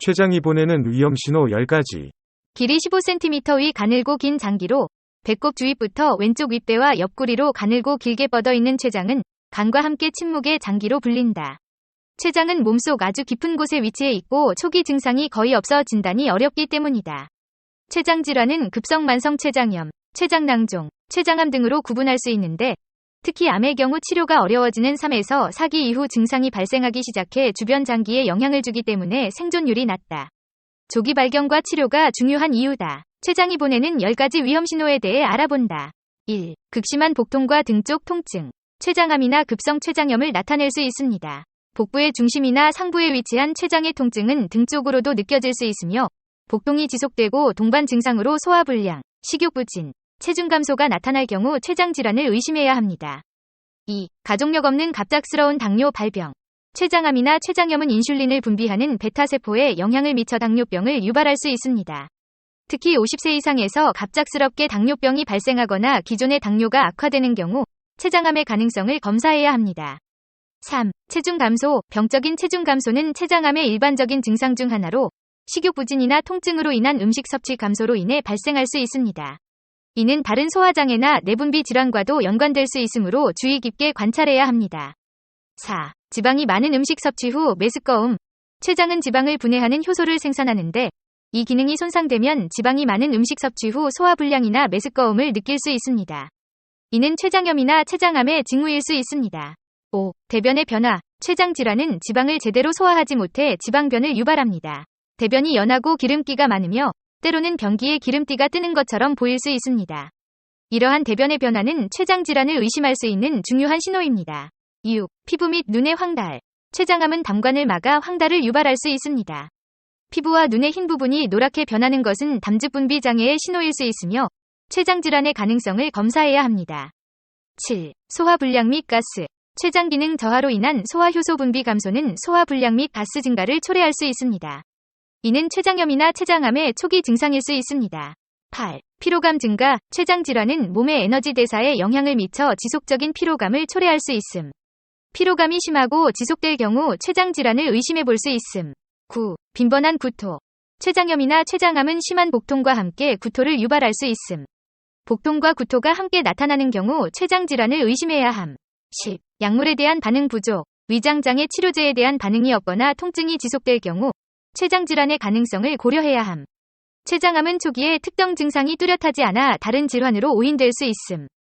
췌장이 보내는 위험신호 10가지. 길이 15cm의 가늘고 긴 장기로 배꼽 주위부터 왼쪽 윗배와 옆구리로 가늘고 길게 뻗어 있는 췌장은 간과 함께 침묵의 장기로 불린다. 췌장은 몸속 아주 깊은 곳에 위치해 있고 초기 증상이 거의 없어 진단이 어렵기 때문이다. 췌장 질환은 급성 만성 췌장염, 췌장낭종, 췌장암 등으로 구분할 수 있는데 특히 암의 경우 치료가 어려워지는 3에서 4기 이후 증상이 발생하기 시작해 주변 장기에 영향을 주기 때문에 생존율이 낮다. 조기 발견과 치료가 중요한 이유다. 췌장이 보내는 10가지 위험 신호에 대해 알아본다. 1. 극심한 복통과 등쪽 통증. 췌장암이나 급성 췌장염을 나타낼 수 있습니다. 복부의 중심이나 상부에 위치한 췌장의 통증은 등 쪽으로도 느껴질 수 있으며 복통이 지속되고 동반 증상으로 소화불량, 식욕 부진, 체중 감소가 나타날 경우 췌장 질환을 의심해야 합니다. 2. 가족력 없는 갑작스러운 당뇨 발병. 췌장암이나 췌장염은 인슐린을 분비하는 베타세포에 영향을 미쳐 당뇨병을 유발할 수 있습니다. 특히 50세 이상에서 갑작스럽게 당뇨병이 발생하거나 기존의 당뇨가 악화되는 경우 췌장암의 가능성을 검사해야 합니다. 3. 체중 감소. 병적인 체중 감소는 췌장암의 일반적인 증상 중 하나로 식욕 부진이나 통증으로 인한 음식 섭취 감소로 인해 발생할 수 있습니다. 이는 다른 소화장애나 내분비 질환과도 연관될 수 있으므로 주의 깊게 관찰해야 합니다. 4. 지방이 많은 음식 섭취 후 메스꺼움. 췌장은 지방을 분해하는 효소를 생산하는데 이 기능이 손상되면 지방이 많은 음식 섭취 후 소화불량이나 메스꺼움을 느낄 수 있습니다. 이는 췌장염이나 췌장암의 징후일 수 있습니다. 5. 대변의 변화. 췌장 질환은 지방을 제대로 소화하지 못해 지방변을 유발합니다. 대변이 연하고 기름기가 많으며 때로는 변기에 기름띠가 뜨는 것처럼 보일 수 있습니다. 이러한 대변의 변화는 췌장 질환을 의심할 수 있는 중요한 신호입니다. 6. 피부 및 눈의 황달. 췌장암은 담관을 막아 황달을 유발할 수 있습니다. 피부와 눈의 흰 부분이 노랗게 변하는 것은 담즙 분비 장애의 신호일 수 있으며 췌장 질환의 가능성을 검사해야 합니다. 7. 소화 불량 및 가스. 췌장 기능 저하로 인한 소화 효소 분비 감소는 소화 불량 및 가스 증가를 초래할 수 있습니다. 이는 췌장염이나 췌장암의 초기 증상일 수 있습니다. 8. 피로감 증가. 췌장 질환은 몸의 에너지 대사에 영향을 미쳐 지속적인 피로감을 초래할 수 있음. 피로감이 심하고 지속될 경우 췌장 질환을 의심해 볼 수 있음. 9. 빈번한 구토. 췌장염이나 췌장암은 심한 복통과 함께 구토를 유발할 수 있음. 복통과 구토가 함께 나타나는 경우 췌장 질환을 의심해야 함. 10. 약물에 대한 반응 부족. 위장장애 치료제에 대한 반응이 없거나 통증이 지속될 경우 췌장 질환의 가능성을 고려해야 함. 췌장암은 초기에 특정 증상이 뚜렷하지 않아 다른 질환으로 오인될 수 있음.